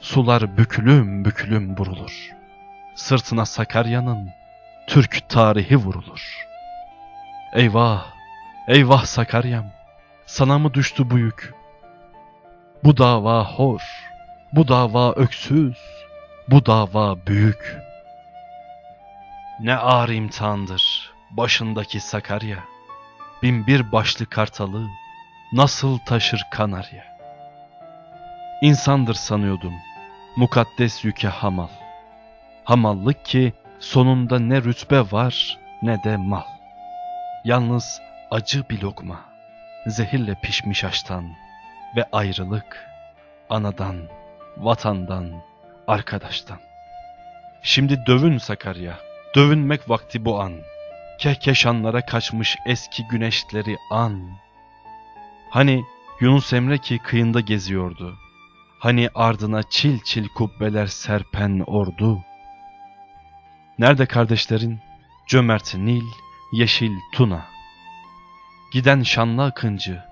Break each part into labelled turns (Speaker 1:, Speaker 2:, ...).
Speaker 1: sular bükülüm bükülüm vurulur. Sırtına Sakarya'nın Türk tarihi vurulur. Eyvah, eyvah Sakaryam, sana mı düştü bu yük? Bu dava hor, bu dava öksüz, bu dava büyük. Ne ağır imtihandır başındaki Sakarya, bin bir başlı kartalı nasıl taşır Kanarya? İnsandır sanıyordum, mukaddes yüke hamal. Hamallık ki sonunda ne rütbe var ne de mal. Yalnız acı bir lokma, zehirle pişmiş aştan ve ayrılık anadan, vatandan, arkadaştan. Şimdi dövün Sakarya, dövünmek vakti bu an. Kehkeşanlara kaçmış eski güneşleri an. Hani Yunus Emre ki kıyında geziyordu. Hani ardına çil çil kubbeler serpen ordu. Nerede kardeşlerin? Cömert Nil, yeşil Tuna. Giden şanlı akıncı,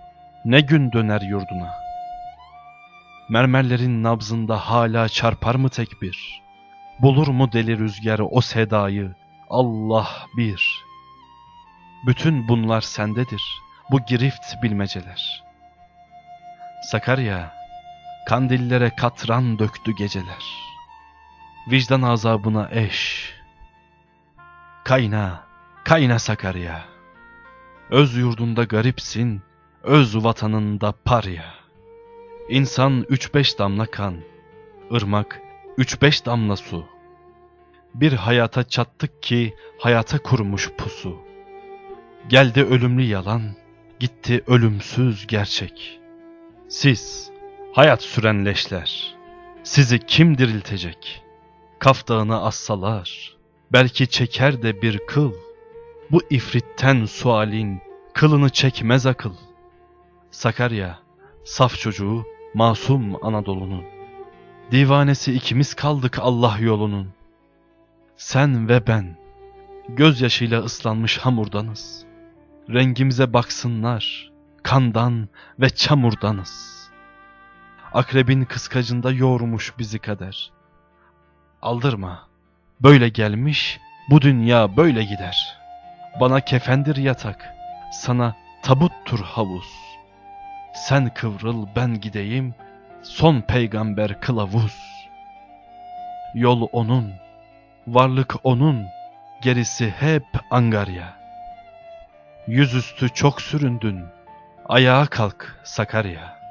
Speaker 1: ne gün döner yurduna? Mermerlerin nabzında hala çarpar mı tekbir? Bulur mu deli rüzgarı o sedayı? Allah bir. Bütün bunlar sendedir, bu girift bilmeceler. Sakarya, kandillere katran döktü geceler. Vicdan azabına eş. Kayna, kayna Sakarya. Öz yurdunda garipsin, öz vatanında parya. İnsan üç beş damla kan, ırmak üç beş damla su. Bir hayata çattık ki hayata kurmuş pusu. Geldi ölümlü yalan, gitti ölümsüz gerçek. Siz, hayat süren leşler, sizi kim diriltecek? Kaf dağını assalar, belki çeker de bir kıl. Bu ifritten sualin kılını çekmez akıl. Sakarya, saf çocuğu, masum Anadolu'nun. Divanesi ikimiz kaldık Allah yolunun. Sen ve ben, gözyaşıyla ıslanmış hamurdanız. Rengimize baksınlar, kandan ve çamurdanız. Akrebin kıskacında yoğurmuş bizi kader. Aldırma, böyle gelmiş, bu dünya böyle gider. Bana kefendir yatak, sana tabuttur havuz. Sen kıvrıl ben gideyim, son peygamber kılavuz. Yol onun, varlık onun, gerisi hep angarya. Yüzüstü çok süründün, ayağa kalk Sakarya.